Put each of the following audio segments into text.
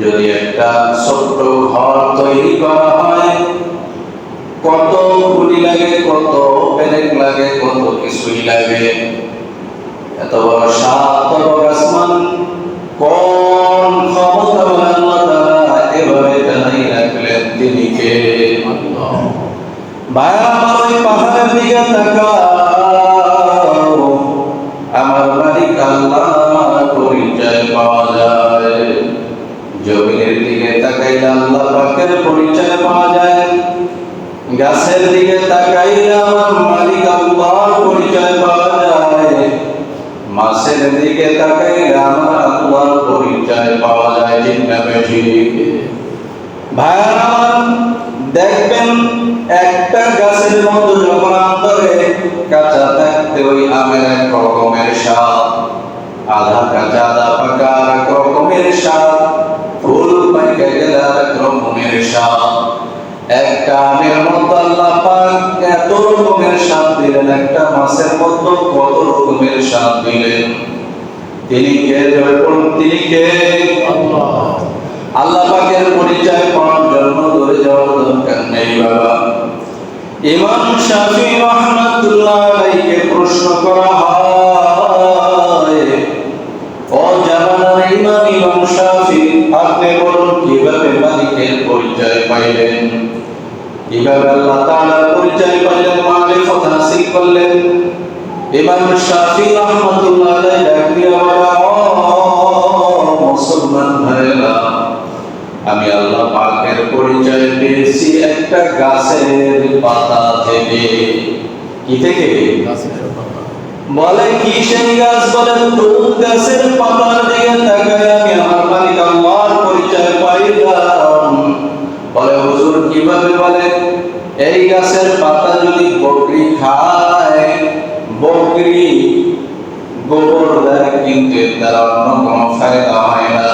যদি একটা ছোট্ট ঘর তৈরি করা হয়, কত খুলি লাগে, কত পেরেক লাগে, কত কিছুই লাগে। এত বড় সাত বড় আসমান, কোন ক্ষমতা তিনি কে? পাহাড়ের দিকে তাকাও আমার মালিক আল্লাহ পরিচয় পাওয়া যায় জমিনের দিকে তাকাইলে আল্লাহ পাকের পরিচয় পাওয়া যায় গাছের দিকে তাকাইলে আমার মালিক আল্লাহর পরিচয় পাওয়া যায় মাছের দিকে তাকাইলে আমার আল্লাহর পরিচয় পাওয়া যায় ঠিক না ঠিক ভাইয়ার আমার দেখবেন একটা গাছের মধ্যে যখন অন্তরে কাঁচা থাকতে ওই আমের এক রকমের স্বাদ। আধা কাঁচা আধা পাকা আর এক রকমের স্বাদ। ফুল পাইকে গেলে আর এক রকমের স্বাদ। একটা আমের মধ্যে আল্লাহ পাক এত রকমের স্বাদ দিলেন একটা মাছের মধ্যে কত রকমের স্বাদ দিলেন। তিনি কে? জয় তিনি কে? আল্লাহ। পাকের পরিচয় পাওয়ার জন্য ধরে যাওয়ার দরকার নেই বাবা ইমাম শাফি রহমাতুল্লাহ আলাইহিকে প্রশ্ন করা হয়। ও জামানার ইমাম ইমাম শাফি, আপনি বলুন, কীভাবে মালিকের পরিচয় পাইলেন? মারিফত হাসিল করলেন। ইমাম শাফি বলে কি সেই গাছ বলে তুম গাছের পাতার দিকে তাকায় আমি আমার মালিক আল্লাহর পরিচয় পাইলাম বলে, হুজুর, কীভাবে বলে? এই গাছের পাতা যদি বকরি খায়, বকরি গোবর দেয় কিন্তু এর দ্বারা অন্য কোনো ফায়দা হয় না।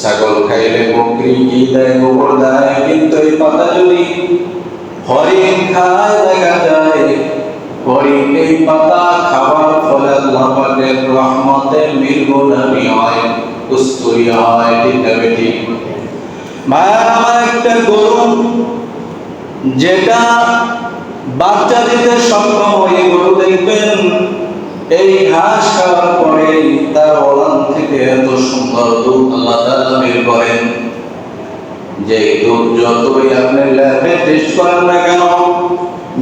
ছাগল খাইলে বকরি কি দেয়, গোবর দেয়, কিন্তু এই পাতা যদি আমার একটা গরু যেটা বাচ্চা দিতে সক্ষম হয়ে গরু দেখবেন, এই ঘাস খাওয়ার পরে তার ওলান থেকে এত সুন্দর দুধ আল্লাহ তাআলা করেন। যে যতই আপনি ল্যাবে টেস্ট করেন না কেন,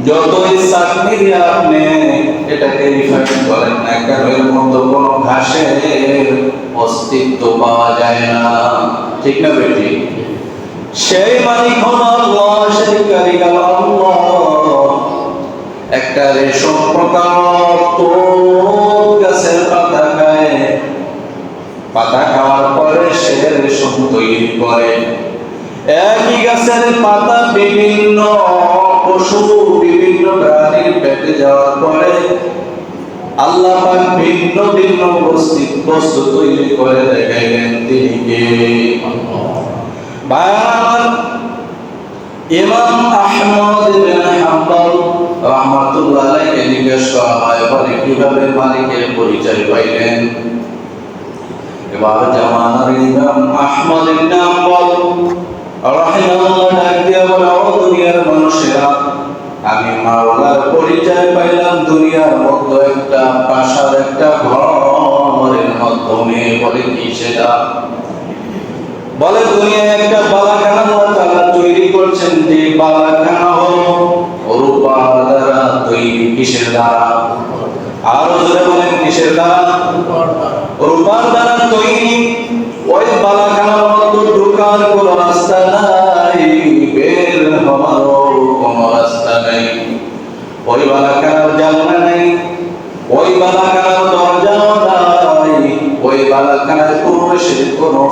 যতই চাটনি দিয়ে আপনি এটাকে রিফাইন করেন না কেন, এর মধ্যে কোনো ঘাসের অস্তিত্ব পাওয়া যায় না। ঠিক না বেটি? সেই মালিক হন আল্লাহ, সেই আল্লাহ। একটা রেশম প্রকার তোর গাছের পাতা খায়। পাতা খাওয়ার পরে সে রেশম তৈরি করে। পশু বিভিন্ন প্রাণীর পেটে যাওয়ার পরে আল্লাহ পাক ভিন্ন ভিন্ন বস্তু তৈরি করে দেখাইলেন তিনি কে? পাইলেন? এবার দুনিয়ার মানুষেরা আমি মাওলার পরিচয় পাইলাম, দুনিয়ার মধ্যে একটা প্রাসাদ, একটা ঘরের মাধ্যমে, বলে কি সেটা? বলে, দুনিয়ায় একটা বালাখানা আল্লাহ তৈরি করছেন যে বালাখানা হলো রূপার দ্বারা তৈরি কিসের দ্বারা? আরও বলেন, কিসের দ্বারা? রূপার দ্বারা তৈরি। ওই বালাখানার মধ্যে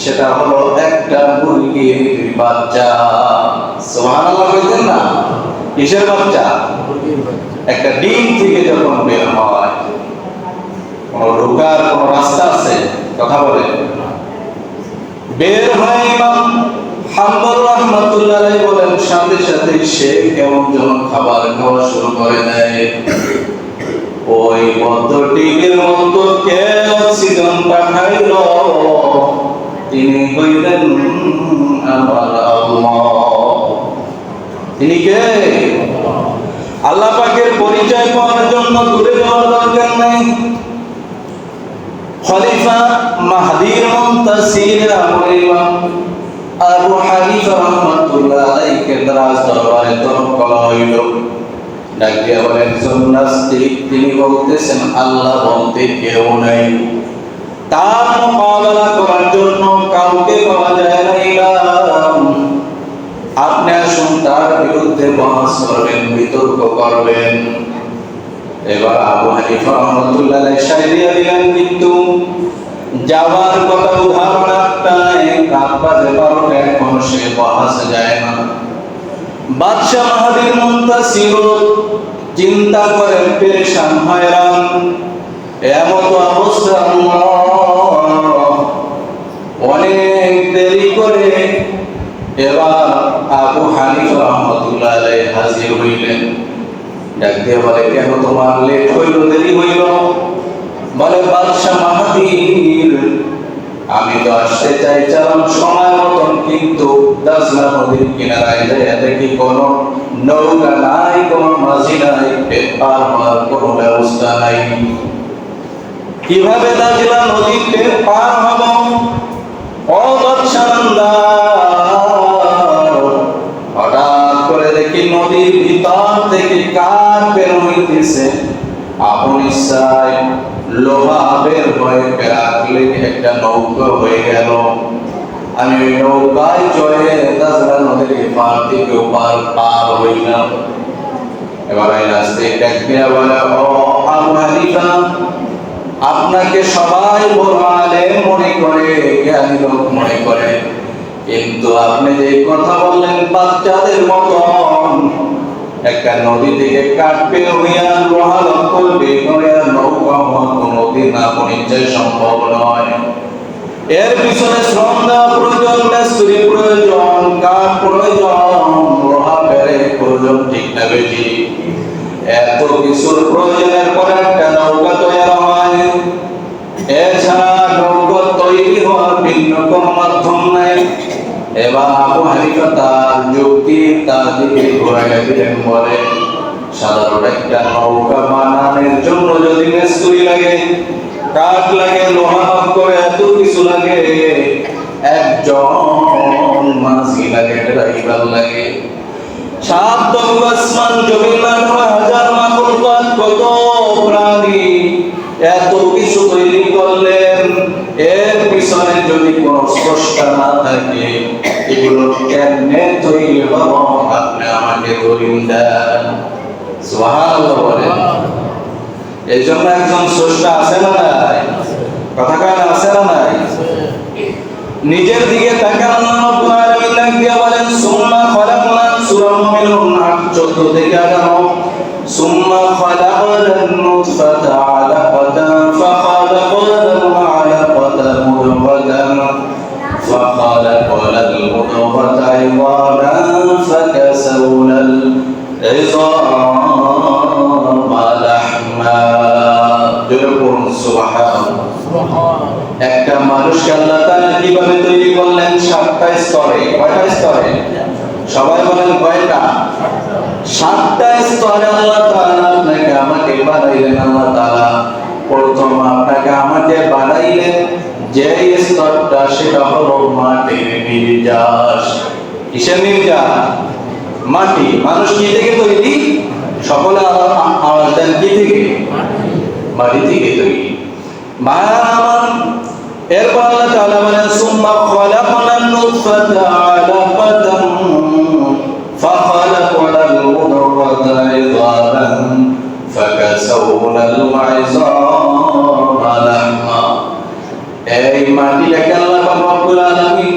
সেটা হলো একটা মুরগির বাচ্চা। সুবহানাল্লাহ না? কিসের বাচ্চা? একটা ডিম থেকে যখন বের হয়, কোন ঢোকার কোন রাস্তা আছে? কথা বলে বের হয় ইমাম রহমাতুল্লাহ বলেন, সাথে সাথে সে কেমন যেন খাবার খাওয়া শুরু করে দেয়। ওই পদ্ধতির মতো কে অক্সিজেন পাঠাইল? হইলেন আমার আল্লাহ তিনি কে আল্লাহ পাকের পরিচয় পাওয়ার জন্য দূরে যাওয়ার দরকার নেই। খলিফা মাহদির মুনতাসির আমরিমা আবু হানিফা রাহমাতুল্লাহ আলাইহি দ্বারা দরবারে তরফ করা হইল। ডাক দিয়া বলেন নাস্তিক তিনি বলতেছেন, আল্লাহ বলতে কেউ নাই। তার মোকাবেলা করার জন্য কাউকে পাওয়া যায় আপনি আসুন, তার বিরুদ্ধে বহস করবেন বিতর্ক করবেন। এবার আবু হানিফা রহমতুল্লাহ সাই দিয়ে দিলেন, কিন্তু যাওয়ার কথা উদাহরণ রাত বাজে বারোটা সে বহাস যায় না। বাদশাহ মাহাদির মুন্তাসির চিন্তা করে, পেরেশান, হয়রান। এমত অবস্থা আল্লাহ অনেক দেরি করে এবার আবু হানিফা রহমতুল্লাহ আলাইহি হাজির হইলেন ডাক দিয়ে বলে কেন তোমার লেট হইল দেরি হইল। বলে, বাদশাহ মাহাদির আমি তো আসতে চাইছিলাম সময় মতন, কিন্তু নদীর কিনারায় দেখি নৌকা নাই মাঝি নাই পার হওয়ার ব্যবস্থা নাই। কীভাবে হব? হঠাৎ করে দেখি নদীর ভিতর থেকে কার হইতেছে আপন ইচ্ছায় লোহা বের হয়ে একটা নৌকা হয়ে গেল। আমি ওই নৌকায় চড়ে তাছাড়া নদীর পার থেকে ওপার পার হইলাম। এবার ও আপনাকে সবাই মনে করে, জ্ঞানী লোক মনে করে। কিন্তু আপনি যে কথা বললেন, বাচ্চাদের মতন একটা নদী থেকে কাটবে হইয়া লোহা লক্ষ্য বের নৌকা নদী না পরিচয় সম্ভব নয়। এর পিছনে শ্রম দেওয়া প্রয়োজন মেস্তুরি প্রয়োজন, কাঠ প্রয়োজন লোহা বেড়ে প্রয়োজন, ঠিক না বেশি এত কিছুর প্রয়োজনের দিকে লাগে, কাঠ লাগে, লোহা কিছু লাগে। একজন মাঝি লাগে ড্রাইভার লাগে। সাত দশ আসমান, জমিন হাজার মাখলুকাত কত আমাকে দলিল দেন সুবহানাল্লাহ বলেন এই জন্য একজন স্রষ্টা আছে না নাই কথা কান আছে না নাই নিজের দিকে তাকান আল্লাহ রাব্বুল আলামিন ডাক দিয়া বলেন সুম্মা খলাকনা সূরা মুমিনুন 14 থেকে আগানো সুম্মা খলাকনা নুতফাতা আলাকাতান ফাখালাকনা আলাকাতান মুদঘাতান فخلقنا المضغة عظاما فكسونا একটা মানুষকে আল্লাহ কীভাবে তৈরি করলেন? সাতটা স্তরে। কয়টা স্তরে? সবাই বলেন কয়টা? সাতটা স্তরে আল্লাহ আপনাকে আমাকে বানাইলেন আল্লাহ তালা প্রথম আপনাকে আমাকে বানাইলেন যে স্তরটা, সেটা হলো মাটির নির্যাস। কিসের নির্যাস? মাটি, মানুষ কি থেকে তৈরি? সকলে আওয়াজ দেন, কি থেকে? মাটি থেকে তৈরি। মায়ামান এরপর আল্লাহ তাআলা বলেন, সুম্মা খালাকনান নুতফাতা আলাকাতাম ফাখালাকনাল মুদরাতা ইযামান ফাকাসাউনাল মাইযামা এই মাটিটাকে আল্লাহ পাক রব্বুল আলামিন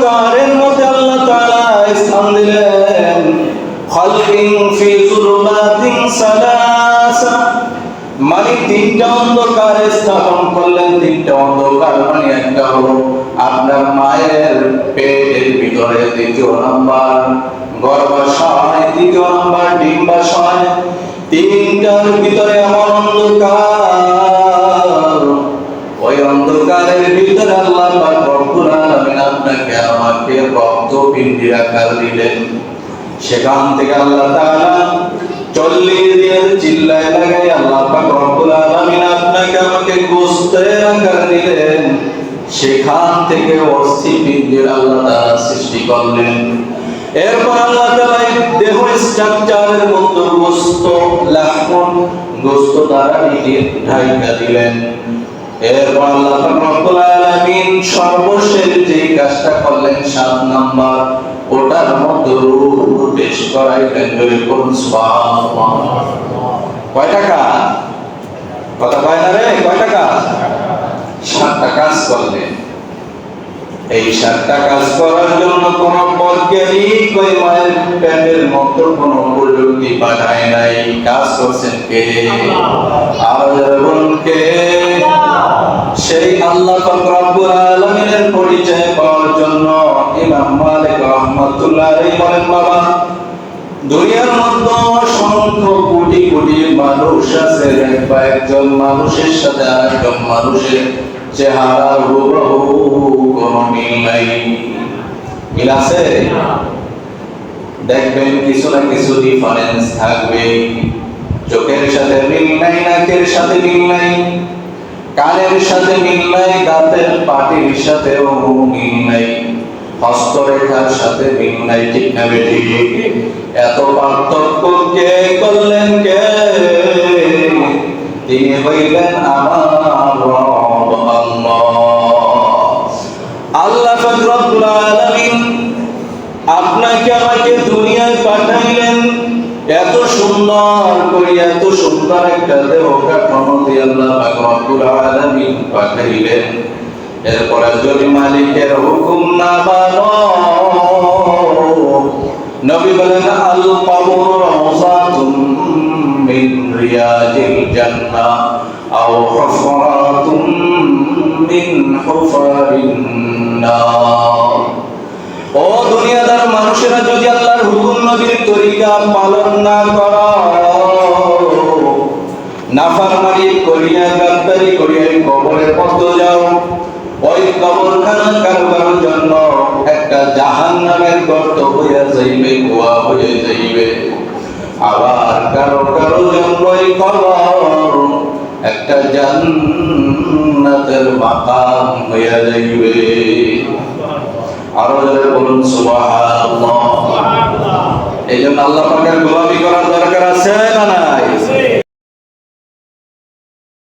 পেটের ভিতরে দ্বিতীয় নাম্বার, গর্ভাশয় তৃতীয় নাম্বার, ডিম্বাশয়, তিনটার ভিতরে এমন অন্ধকার। ওই অন্ধকারের ভিতরে আল্লাহ পাক রব্বুল আপনাকে, আমাকে রক্ত পিণ্ডির আকার দিলেন। সেখান থেকে আল্লাহ তাআলা চল্লিশ দিনের চিল্লায় লাগাই আল্লাহ পাক রব্বুল আলামিন আপনাকে আমাকে গোস্তের আকার দিলেন। সেখান থেকে অস্থি পিণ্ডের আল্লাহ তাআলা সৃষ্টি করলেন। এরপর আল্লাহ তাআলা দেহ স্ট্রাকচারের গোস্ত গোস্ত দ্বারা ঢাইকা দিলেন। এরপর আল্লাহ রব্বুল আলামিন সর্বশেষ যে কাজটা করলেন সাত নাম্বার, ওটার মধ্যে রূহ প্রবেশ করাইলেন সুবহানাল্লাহ। কয়টা কাজ কথা কয় না রে কয়টা কাজ সাতটা কাজ করলেন এই সাতটা কাজ করার জন্য কোন বৈজ্ঞানিক মতো কোন নাই। কাজ করছেন কে? সেই আল্লাহ রব্বুল পরিচয় পাওয়ার জন্য ইমাম মালিক রাহমাতুল্লাহ বলেন, বাবা, দুনিয়ার মধ্যে অসংখ্য কোটি কোটি মানুষ আছে দেখবা একজন মানুষের সাথে আরেকজন মানুষের চেহারা হুবহু কোনো মিল নাই। মিল আছে? দেখবেন কিছু না কিছু ডিফারেন্স থাকবে। চোখের সাথে মিল নাই, নাকের সাথে মিল নাই, কানের সাথে মিল নাই, দাঁতের পাটির সাথেও মিল নাই। হস্তরেখার সাথে মিল নাই, ঠিক এত পার্থক্য কে করলেন কে? তিনি হইলেন আমার আল্লাহ। আপনাকে আমাকে দুনিয়ায় পাঠাইলেন। এত সুন্দর এত সুন্দর একটা দেহ কাঠামো দিয়ে আল্লাহ রব্বুল আলামিন পাঠাইলেন। এরপরে যদি মালিকের হুকুম না মানো। নবী বলেন, আল কবর রওজাতুম মিন রিয়াজিল জান্নাহ আও হুফরাতুম মিন হুফারিন নার। ও দুনিয়াদার মানুষেরা, যদি আল্লাহর হুকুম নবীর তরিকা পালন না করো নাফরমানি করিয়া গাদ্দারি করিয়া এই কবরের পথে যাও। ওই কবরখানা কারবার জন্য একটা জাহান্নামের গর্ত হইয়া যাইবে, কুয়া হয়ে যাইবে। আবার কারও কারও জন্য এই কবর একটা জান্নাতের মাকাম হইয়া যাইবে। আরও যারা বলুন, সুবহানাল্লাহ। এই জন্য আল্লাহ পাকের গোলামি করার দরকার আছে না নাই?